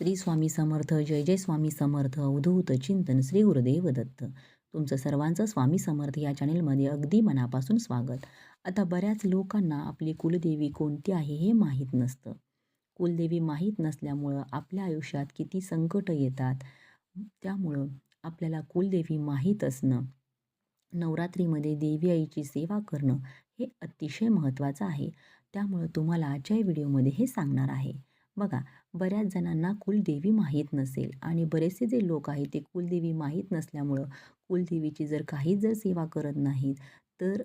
श्री स्वामी समर्थ जय जय स्वामी समर्थ अवधूत चिंतन श्री गुरुदेव दत्त. तुमचं सर्वांचं स्वामी समर्थ या चॅनेलमध्ये अगदी मनापासून स्वागत. आता बऱ्याच लोकांना आपली कुलदेवी कोणती आहे हे माहीत नसतं. कुलदेवी माहीत नसल्यामुळं आपल्या आयुष्यात किती संकट येतात. त्यामुळं आपल्याला कुलदेवी माहीत असणं नवरात्रीमध्ये देवी आईची सेवा करणं हे अतिशय महत्त्वाचं आहे. त्यामुळं तुम्हाला आजच्या व्हिडिओमध्ये हे सांगणार आहे. बघा बऱ्याच जणांना कुलदेवी माहीत नसेल आणि बरेचसे जे लोक आहेत ते कुलदेवी माहीत नसल्यामुळं कुलदेवीची जर काहीच जर सेवा करत नाहीत तर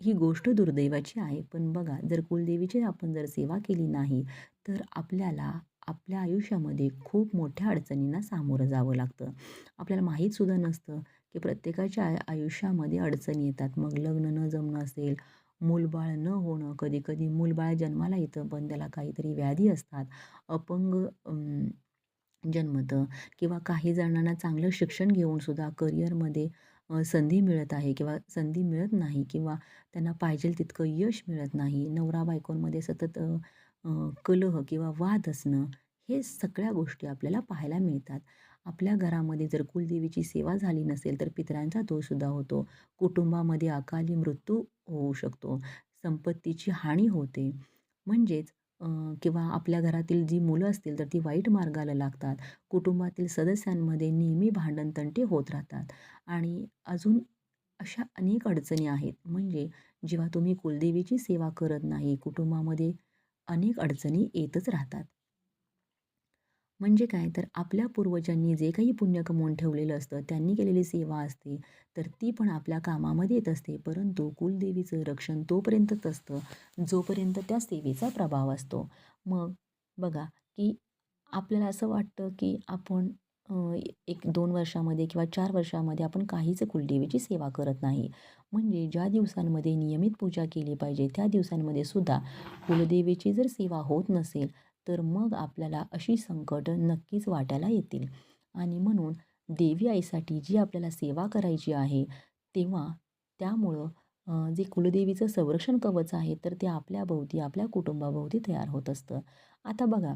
ही गोष्ट दुर्दैवाची आहे. पण बघा जर कुलदेवीची आपण जर सेवा केली नाही तर आपल्याला आपल्या आयुष्यामध्ये खूप मोठ्या अडचणींना सामोरं जावं लागतं. आपल्याला माहीतसुद्धा नसतं की प्रत्येकाच्या आय आयुष्यामध्ये अडचणी येतात. मग लग्न न जमणं असेल मूलबाळ न होणं कधी कधी मूलबाळ जन्माला येतं पण त्याला काहीतरी व्याधी असतात अपंग जन्मतं किंवा काही जणांना चांगलं शिक्षण घेऊनसुद्धा करिअरमध्ये संधी मिळत आहे किंवा संधी मिळत नाही किंवा त्यांना पाहिजे तितकं यश मिळत नाही नवरा बायकोंमध्ये सतत कलह किंवा वाद असणं हे सगळ्या गोष्टी आपल्याला पाहायला मिळतात. आपल्या घरामध्ये जर कुलदेवीची सेवा झाली नसेल तर पितरांचा दोषसुद्धा होतो. कुटुंबामध्ये अकाली मृत्यू होऊ शकतो. संपत्तीची हानी होते. म्हणजेच किंवा आपल्या घरातील जी मुलं असतील तर ती वाईट मार्गाला लागतात. कुटुंबातील सदस्यांमध्ये नेहमी भांडणतंटे होत राहतात. आणि अजून अशा अनेक अडचणी आहेत. म्हणजे जेव्हा तुम्ही कुलदेवीची सेवा करत नाही कुटुंबामध्ये अनेक अडचणी येतच राहतात. म्हणजे काय? तर आपल्या पूर्वजांनी जे काही पुण्य कमवून ठेवलेलं असतं त्यांनी केलेली सेवा असते तर ती पण आपल्या कामामध्ये येत असते. परंतु कुलदेवीचं रक्षण तोपर्यंतच असतं जोपर्यंत त्या सेवेचा प्रभाव असतो. मग बघा की आपल्याला असं वाटतं की आपण एक दोन वर्षामध्ये किंवा चार वर्षामध्ये आपण काहीच कुलदेवीची सेवा करत नाही. म्हणजे ज्या दिवसांमध्ये नियमित पूजा केली पाहिजे त्या दिवसांमध्ये सुद्धा कुलदेवीची जर सेवा होत नसेल तर मग आपल्याला अशी संकटं नक्कीच वाटायला येतील. आणि म्हणून देवी आईसाठी जी आपल्याला सेवा करायची आहे तेव्हा त्यामुळं जे कुलदेवीचं संरक्षण कवच आहे तर ते आपल्याभोवती आपल्या कुटुंबाभोवती तयार होत असतं. आता बघा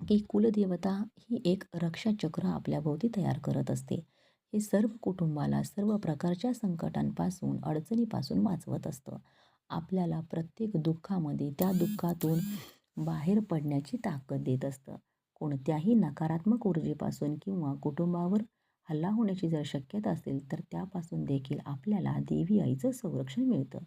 की कुलदेवता ही एक रक्षाचक्र आपल्याभोवती तयार करत असते. हे सर्व कुटुंबाला सर्व प्रकारच्या संकटांपासून अडचणीपासून वाचवत असतं. आपल्याला प्रत्येक दुःखामध्ये त्या दुःखातून बाहेर पडण्याची ताकद देत असतं. कोणत्याही नकारात्मक ऊर्जेपासून किंवा कुटुंबावर हल्ला होण्याची जर शक्यता असेल तर त्यापासून देखील आपल्याला देवी आईचं संरक्षण मिळतं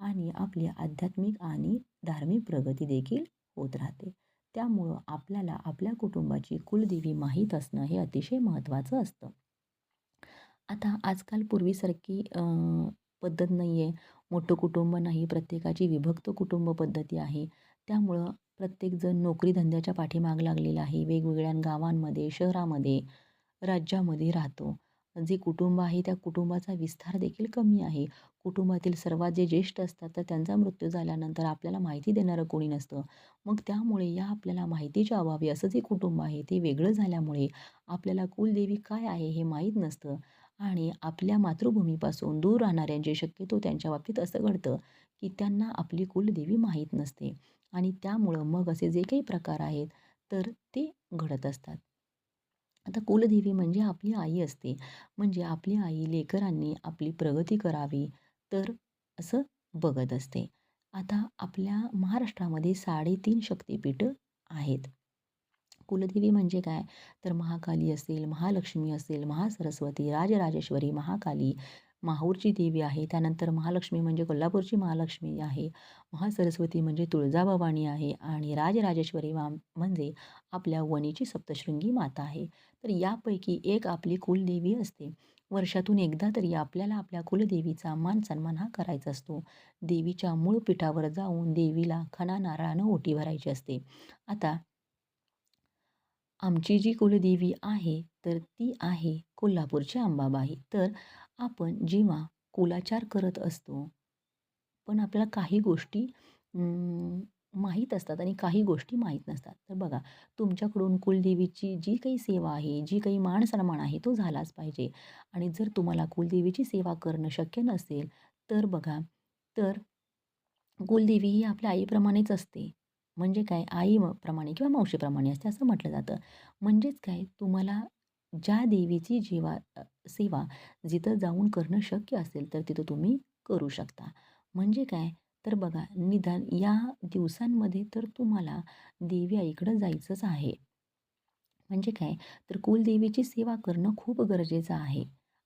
आणि आपली आध्यात्मिक आणि धार्मिक प्रगती देखील होत राहते. त्यामुळं आपल्याला आपल्या कुटुंबाची कुलदेवी माहीत असणं हे अतिशय महत्त्वाचं असतं. आता आजकाल पूर्वीसारखी पद्धत नाही आहे मोठं कुटुंब नाही प्रत्येकाची विभक्त कुटुंब पद्धती आहे. त्यामुळं प्रत्येकजण नोकरी धंद्याच्या पाठीमाग लागलेला आहे. वेगवेगळ्या गावांमध्ये शहरामध्ये राज्यामध्ये राहतो. जे कुटुंब आहे त्या कुटुंबाचा विस्तार देखील कमी आहे. कुटुंबातील सर्वात जे ज्येष्ठ असतात तर त्यांचा मृत्यू झाल्यानंतर आपल्याला माहिती देणारं कोणी नसतं. मग त्यामुळे या आपल्याला माहितीच्या अभावी असं जे कुटुंब आहे ते वेगळं झाल्यामुळे आपल्याला कुलदेवी काय आहे हे माहीत नसतं. आणि आपल्या मातृभूमीपासून दूर राहणाऱ्यांचे शक्यतो त्यांच्या बाबतीत असं घडतं. की त्यांना आपली कुलदेवी माहीत नसते. आणि त्यामुळं मग असे जे काही प्रकार आहेत तर ते घडत असतात. आता कुलदेवी म्हणजे आपली आई असते. म्हणजे आपली आई लेकरांनी आपली प्रगती करावी तर असं बघत असते. आता आपल्या महाराष्ट्रामध्ये साडेतीन शक्तिपीठं आहेत. कुलदेवी म्हणजे काय? तर महाकाली असेल महालक्ष्मी असेल महासरस्वती राजराजेश्वरी महाकाली माहूरची देवी आहे. त्यानंतर महालक्ष्मी म्हणजे कोल्हापूरची महालक्ष्मी आहे. महासरस्वती म्हणजे तुळजाभवानी आहे. आणि राजराजेश्वरी मा म्हणजे आपल्या वणीची सप्तशृंगी माता आहे. तर यापैकी एक आपली कुलदेवी असते. वर्षातून एकदा तरी आपल्याला आपल्या कुलदेवीचा मान सन्मान हा करायचा असतो. देवीच्या मूळ पीठावर जाऊन देवीला खणा नारळानं ओटी भरायची असते. आता आमची जी कुलदेवी आहे तर ती आहे कोल्हापूरची अंबाबाई. तर आपण जेव्हा कुलाचार करत असतो पण आपल्याला काही गोष्टी माहीत असतात आणि काही गोष्टी माहीत नसतात. तर बघा तुमच्याकडून कुलदेवीची जी काही सेवा आहे जी काही मान सन्मान आहे तो झालाच पाहिजे. आणि जर तुम्हाला कुलदेवीची सेवा करणं शक्य नसेल तर बघा तर कुलदेवी ही आपल्या आईप्रमाणेच असते. म्हणजे काय? आई प्रमाणे किंवा मावशीप्रमाणे असते असं म्हटलं जातं. म्हणजेच काय? तुम्हाला ज्या देवीची जेवा सेवा जिथं जाऊन करणं शक्य असेल, तर तिथं तुम्ही करू शकता. म्हणजे काय, तर बघा निदान या दिवसांमध्ये तर तुम्हाला देवी आईकडं जायचंच आहे. म्हणजे काय, तर कुलदेवीची सेवा करणं खूप गरजेचं आहे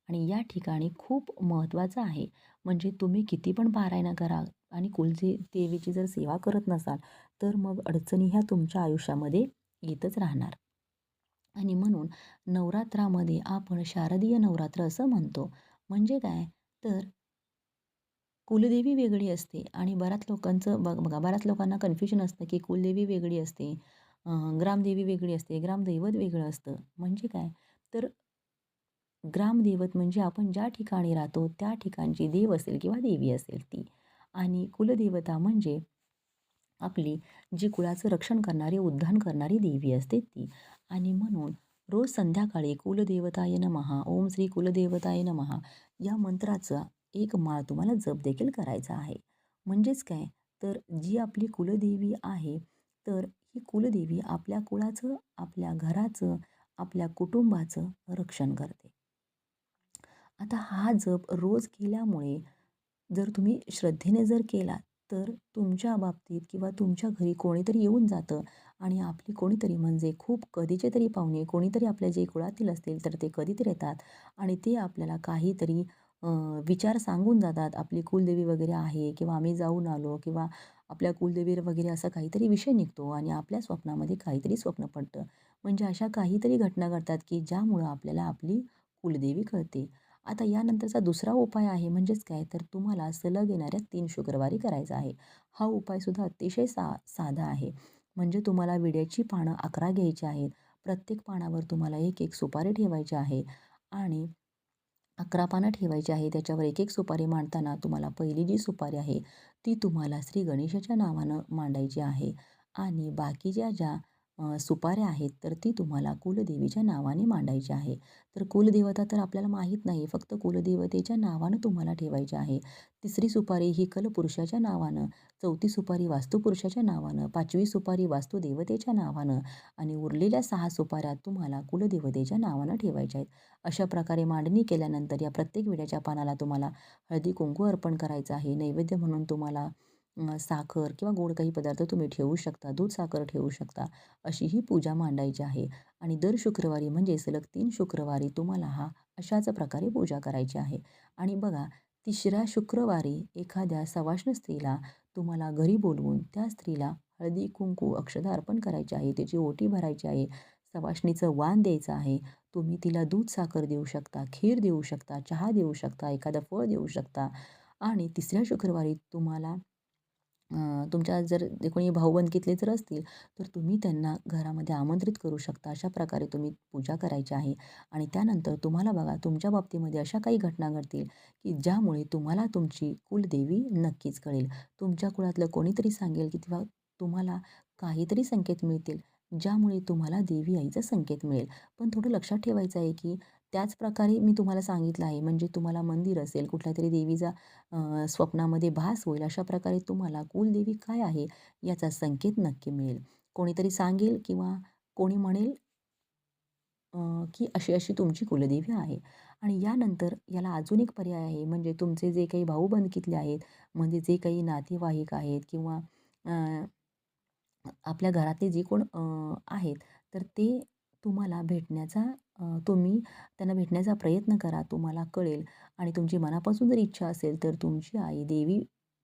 आणि या ठिकाणी खूप महत्त्वाचं आहे. म्हणजे तुम्ही किती पण पारायणा करा आणि कुलजी देवीची जर सेवा करत नसाल, तर मग अडचणी ह्या तुमच्या आयुष्यामध्ये येतच राहणार. आणि म्हणून नवरात्रामध्ये आपण शारदीय नवरात्र असं म्हणतो. म्हणजे काय, तर कुलदेवी वेगळी असते आणि बऱ्याच लोकांचं बघ बघा बऱ्याच लोकांना कन्फ्युजन असतं, की कुलदेवी वेगळी असते, ग्रामदेवी वेगळी असते, ग्रामदैवत वेगळं असतं. म्हणजे काय, तर ग्रामदैवत म्हणजे आपण ज्या ठिकाणी राहतो त्या ठिकाणची देव असेल किंवा देवी असेल ती. आणि कुलदेवता म्हणजे आपली जी कुळाचं रक्षण करणारी, उद्धान करणारी देवी असते ती. आणि म्हणून रोज संध्याकाळी कुलदेवताय महा ओम श्री कुलदेवताय महा या मंत्राचा एक माळ तुम्हाला जप देखील करायचा आहे. म्हणजेच काय, तर जी आपली कुलदेवी आहे, तर ही कुलदेवी आपल्या कुळाचं, आपल्या घराचं, आपल्या कुटुंबाचं रक्षण करते. आता हा जप रोज केल्यामुळे जर तुम्ही श्रद्धेने जर केलात, तर तुमच्या बाबतीत किंवा तुमच्या घरी कोणीतरी येऊन जातं आणि आपली कोणीतरी म्हणजे खूप कधीचे तरी पाहुणे कोणीतरी आपल्या जे कुळातील असतील, तर ते कधीतरी येतात आणि ते आपल्याला काहीतरी विचार सांगून जातात. आपली कुलदेवी वगैरे आहे किंवा आम्ही जाऊन आलो किंवा आपल्या कुलदेवीर वगैरे असा काहीतरी विषय निघतो आणि आपल्या स्वप्नामध्ये काहीतरी स्वप्न पडतं. म्हणजे अशा काहीतरी घटना घडतात, की ज्यामुळं आपल्याला आपली कुलदेवी कळते. आता यानंतरचा दुसरा उपाय आहे म्हणजेच काय तर तुम्हाला सलग येणाऱ्या तीन शुक्रवारी करायचा आहे. हा उपायसुद्धा अतिशय सा साधा आहे. म्हणजे तुम्हाला विड्याची पानं 11 घ्यायची आहेत. प्रत्येक पानावर तुम्हाला 1-1 सुपारी ठेवायची आहे आणि 11 पानं ठेवायची आहे. त्याच्यावर 1-1 सुपारी मांडताना तुम्हाला पहिली जी सुपारी आहे, ती तुम्हाला श्री गणेशाच्या नावानं मांडायची आहे आणि बाकीच्या ज्या अ, सुपाऱ्या आहेत, तर ती तुम्हाला कुलदेवीच्या नावाने मांडायची आहे. तर कुलदेवता तर आपल्याला माहीत नाही, फक्त कुलदेवतेच्या नावानं तुम्हाला ठेवायची आहे. तिसरी सुपारी ही कलपुरुषाच्या नावानं, चौथी सुपारी वास्तुपुरुषाच्या नावानं, पाचवी सुपारी वास्तुदेवतेच्या नावानं आणि उरलेल्या सहा सुपाऱ्या तुम्हाला कुलदेवतेच्या नावानं ठेवायच्या आहेत. अशा प्रकारे मांडणी केल्यानंतर या प्रत्येक विड्याच्या पानाला तुम्हाला हळदी-कुंकू अर्पण करायचं आहे. नैवेद्य म्हणून तुम्हाला साखर किंवा गोड काही पदार्थ तुम्ही ठेवू शकता. दूध, साखर ठेवू शकता. अशी ही पूजा मांडायची आहे आणि दर शुक्रवारी म्हणजे सलग तीन शुक्रवारी तुम्हाला हा अशाच प्रकारे पूजा करायची आहे. आणि बघा तिसऱ्या शुक्रवारी एखाद्या सवाष्ण स्त्रीला तुम्हाला घरी बोलवून त्या स्त्रीला हळदी-कुंकू, अक्षता अर्पण करायची आहे. तिची ओटी भरायची आहे. सवाष्णीचं वाण द्यायचं आहे. तुम्ही तिला दूध, साखर देऊ शकता, खीर देऊ शकता, चहा देऊ शकता, एखादं फळ देऊ शकता आणि तिसऱ्या शुक्रवारी तुम्हाला तुमच्या जर जे कोणी भाऊबंदकीतले जर असतील, तर तुम्ही त्यांना घरामध्ये आमंत्रित करू शकता. अशा प्रकारे तुम्ही पूजा करायची आहे आणि त्यानंतर तुम्हाला बघा तुमच्या बाबतीमध्ये अशा काही घटना घडतील, की ज्यामुळे तुम्हाला तुमची कुलदेवी नक्कीच कळेल. तुमच्या कुळातलं कोणीतरी सांगेल, की किंवा तुम्हाला काहीतरी संकेत मिळतील, ज्यामुळे तुम्हाला देवी आईचा संकेत मिळेल. पण थोडं लक्षात ठेवायचं आहे, की त्याचप्रकारे मी तुम्हाला सांगितलं आहे, म्हणजे तुम्हाला मंदिर असेल, कुठल्या तरी देवीचा स्वप्नामध्ये भास होईल. अशा प्रकारे तुम्हाला कुलदेवी काय आहे याचा संकेत नक्की मिळेल. कोणीतरी सांगेल किंवा कोणी म्हणेल की अशी-अशी तुमची कुलदेवी आहे. आणि यानंतर याला अजून एक पर्याय आहे म्हणजे तुमचे जे काही भाऊबंदकीतले आहेत, म्हणजे जे काही नातेवाईक आहेत किंवा आपल्या घरातले जे कोण आहेत, तर ते तुम्हाला भेटण्याचा तुम्ही त्यांना भेटण्याचा प्रयत्न करा. तुम्हाला कळेल आणि तुमची मनापासून जर इच्छा असेल, तर तुमची आई देवी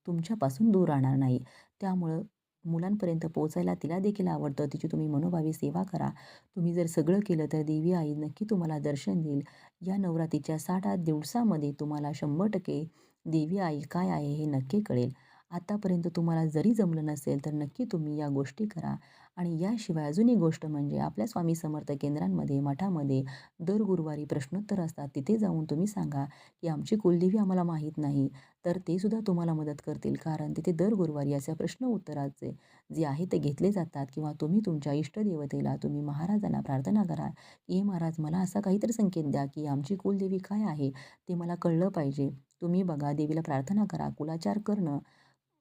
तुमच्यापासून दूर राहणार नाही. त्यामुळं मुलांपर्यंत पोहोचायला तिला देखील आवडतं. तिची तुम्ही मनोभावी सेवा करा. तुम्ही जर सगळं केलं, तर देवी आई नक्की तुम्हाला दर्शन देईल. या नवरात्रीच्या 7-8 दिवसामध्ये तुम्हाला 100% देवी आई काय आहे हे नक्की कळेल. आतापर्यंत तुम्हाला जरी जमलं नसेल, तर नक्की तुम्ही या गोष्टी करा. आणि याशिवाय अजून एक गोष्ट म्हणजे आपल्या स्वामी समर्थ केंद्रांमध्ये, मठामध्ये दर गुरुवारी प्रश्नोत्तर असतात. तिथे जाऊन तुम्ही सांगा, की आमची कुलदेवी आम्हाला माहीत नाही. तर ते सुद्धा तुम्हाला मदत करतील. कारण तिथे दर गुरुवारी अशा प्रश्न उत्तराचे जे आहे ते घेतले जातात किंवा तुम्ही तुमच्या इष्टदेवतेला तुम्ही महाराजांना प्रार्थना करा, की "हे महाराज मला असा काहीतरी संकेत द्या, की आमची कुलदेवी काय आहे ते मला कळलं पाहिजे." तुम्ही बघा देवीला प्रार्थना करा. कुलाचार करणं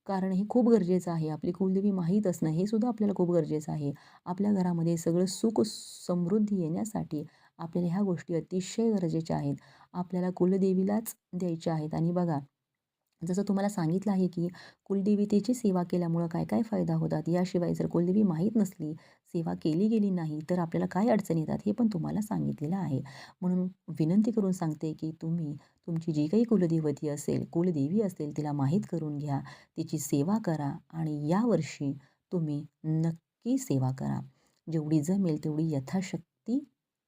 कारण हे खूप गरजेचं आहे. आपली कुलदेवी माहीत असणं हे सुद्धा आपल्याला खूप गरजेचं आहे. आपल्या घरामध्ये सगळं सुख समृद्धी येण्यासाठी आपल्याला ह्या गोष्टी अतिशय गरजेच्या आहेत. आपल्याला कुलदेवीलाच द्यायच्या आहेत आणि बघा जसं तुम्हाला सांगितलं आहे, की कुलदेवतेची सेवा केल्यामुळं काय-काय फायदा होतात. याशिवाय जर कुलदेवी माहीत नसली, सेवा केली गेली नाही, तर आपल्याला काय अडचणी येतात हे पण तुम्हाला सांगितलेलं आहे. म्हणून विनंती करून सांगते, की तुम्ही तुमची जी काही कुलदेवती असेल, कुलदेवी असेल तिला माहीत करून घ्या. तिची सेवा करा आणि यावर्षी तुम्ही नक्की सेवा करा. जेवढी जमेल तेवढी यथाशक्ती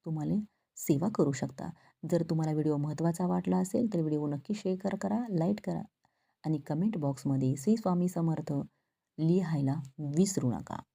तुम्हाला सेवा करू शकता. जर तुम्हाला व्हिडिओ महत्त्वाचा वाटला असेल, तर व्हिडिओ नक्की शेअर करा, लाइट करा आणि कमेंट बॉक्समध्ये श्री स्वामी समर्थ लिहायला विसरू नका.